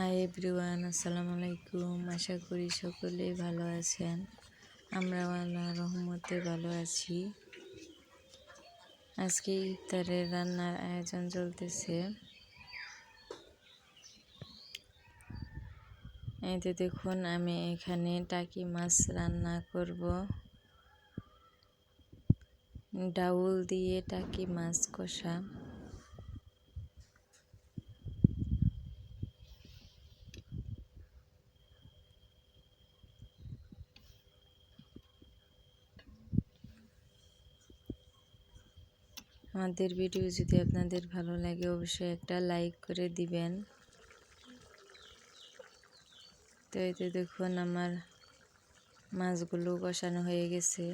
Hi everyone আসসালামু আলাইকুম। আশা করি সকলেই ভালো আছেন। আমরা আল্লাহ রহমতে ভালো আছি। আজকে ইফতারের রান্নার আয়োজন চলতেছে। এই তো দেখুন, আমি এখানে টাকি মাছ রান্না করব। ডাউল দিয়ে টাকি মাছ কষা। আমাদের ভিডিও যদি আপনাদের ভালো লাগে, অবশ্যই একটা লাইক করে দিবেন। তো এতে দেখুন আমার মাছগুলো কষানো হয়ে গেছে।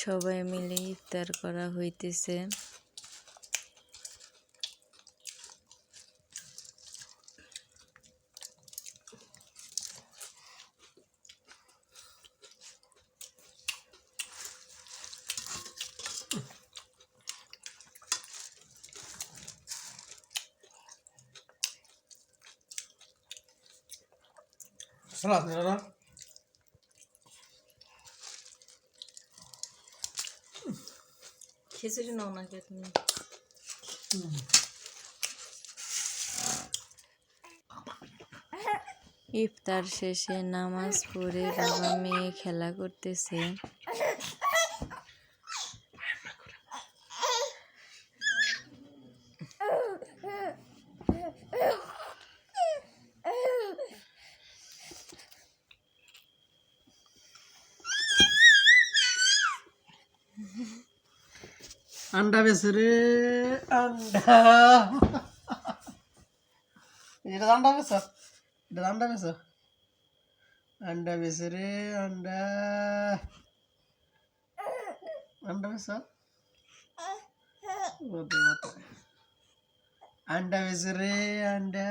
সবাই মিলে ইফতার করা হইতেছে। Salat. Ne lan? খিচুড়ি নাও না কে তুমি ইফতার শেষে নামাজ পড়ে বাবা মেয়ে খেলা করতেছে। আন্ডা বেছে রে আন্ডা এটা আন্ডা বেছ এটা আন্ডা বেছ আন্ডা বেছে রে আন্ডা আন্ডা বেছ আন্ডা বেছে রে আন্ডা